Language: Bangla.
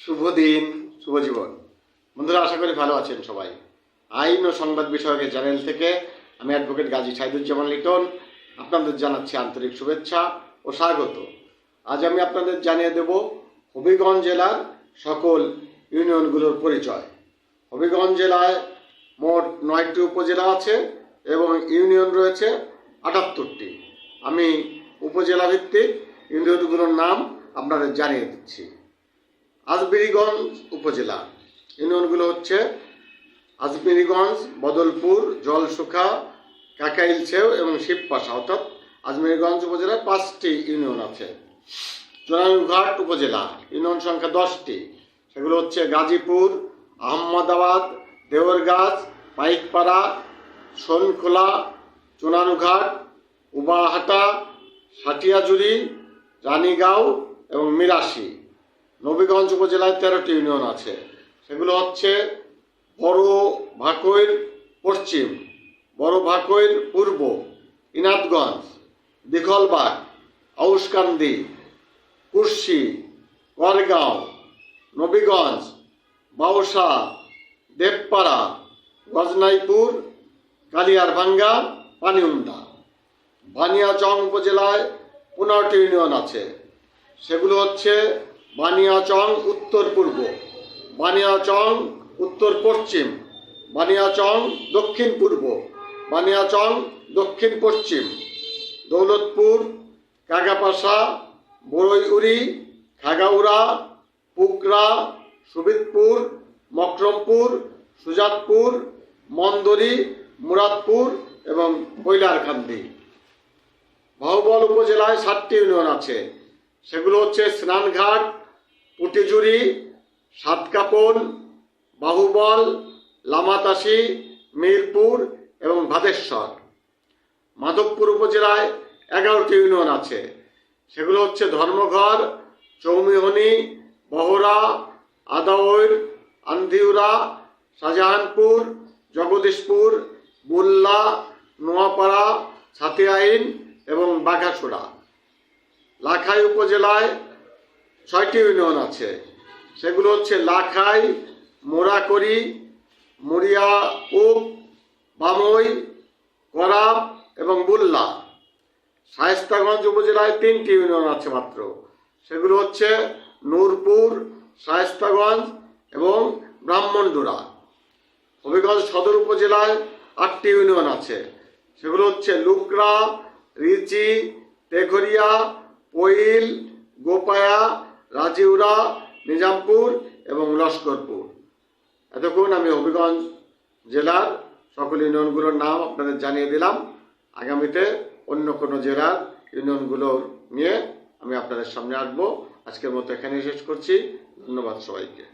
শুভ দিন শুভ জীবন বন্ধুরা, আশা করি ভালো আছেন সবাই। আইন ও সংবাদ বিষয়ক এই চ্যানেল থেকে আমি অ্যাডভোকেট গাজী সাইদুজ্জামান লিটন। আপনাদের জানাচ্ছি আন্তরিক শুভেচ্ছা ও স্বাগত। আজ আমি আপনাদের জানিয়ে দেব হবিগঞ্জ জেলার সকল ইউনিয়নগুলোর পরিচয়। হবিগঞ্জ জেলায় মোট নয়টি উপজেলা আছে এবং ইউনিয়ন রয়েছে আটাত্তরটি। আমি উপজেলা ভিত্তিক ইউনিয়নগুলোর নাম আপনাদের জানিয়ে দিচ্ছি। আজমিরিগঞ্জ উপজেলা। ইউনিয়নগুলো হচ্ছে আজমিরিগঞ্জ, বদলপুর, জলসুখা, কাকাইলছেও এবং শিবপাশা। অর্থাৎ আজমিরগঞ্জ উপজেলার পাঁচটি ইউনিয়ন আছে। জোনানুঘাট উপজেলা, ইউনিয়ন সংখ্যা দশটি। সেগুলো হচ্ছে গাজীপুর, আহমদাবাদ, দেওরগাছ, পাইকপাড়া সোনখোলা চুনানুঘাট উবাহাটা সাটিয়াজুরি রানীগাঁও এবং মিরাশি। নবীগঞ্জ উপজেলায় তেরোটি ইউনিয়ন আছে। সেগুলো হচ্ছে বড় ভাকৈর পশ্চিম, বড় ভাকৈর পূর্ব, ইনাদগঞ্জ, দিঘলবাগ আউসকান্দি কুর্শি করগাঁও নবীগঞ্জ, বাউসা, দেবপাড়া, গজনাইপুর, কালিয়ারভাঙ্গা পানিউন্ডা বানিয়াচং উপজেলায় পনেরোটি ইউনিয়ন আছে। সেগুলো হচ্ছে বানিয়াচং উত্তর পূর্ব, বানিয়াচং উত্তর পশ্চিম, বানিয়াচং দক্ষিণ পূর্ব, বানিয়াচং দক্ষিণ পশ্চিম, দৌলতপুর, কাগাপাশা বড়ইউরি খাগাউড়া, পুকরা, সুবিদপুর, মকরমপুর, সুজাতপুর, মন্দরি, মুরাদপুর এবং কৈলারকান্দি বাহুবল উপজেলায় সাতটি ইউনিয়ন আছে। সেগুলো হচ্ছে স্নানঘাট পুটিজুরি, সাতকাপন, বাহুবল, লামাতাসি, মিরপুর এবং ভাদেশ্বর। মাধবপুর উপজেলায় এগারোটি ইউনিয়ন আছে। সেগুলো হচ্ছে ধর্মঘর, চৌমিহনি, বহরা আদাওর আন্ধিউরা, শাহজাহানপুর, জগদীশপুর, বুল্লা, নোয়াপাড়া, ছাতিয়াইন এবং বাঘাসুরা লাখাই উপজেলায় ছয়টি ইউনিয়ন আছে। সেগুলো হচ্ছে লাখাই মোরাকড়ি মুড়িয়া উপ, বামই, করাব এবং বুল্লা। শায়েস্তাগঞ্জ উপজেলায় তিনটি ইউনিয়ন আছে মাত্র। সেগুলো হচ্ছে নূরপুর, শায়েস্তাগঞ্জ এবং ব্রাহ্মণডুরা। হবিগঞ্জ সদর উপজেলায় আটটি ইউনিয়ন আছে। সেগুলো হচ্ছে লুকরা, রিচি, তেঘরিয়া, পইল, গোপায়া রাজিউরা, নিজামপুর এবং লস্করপুর। এতক্ষণ আমি হবিগঞ্জ জেলার সকল ইউনিয়নগুলোর নাম আপনাদের জানিয়ে দিলাম। আগামীতে অন্য কোনো জেলার ইউনিয়নগুলোর নিয়ে আমি আপনাদের সামনে আসব। আজকের মতো এখানেই শেষ করছি। ধন্যবাদ সবাইকে।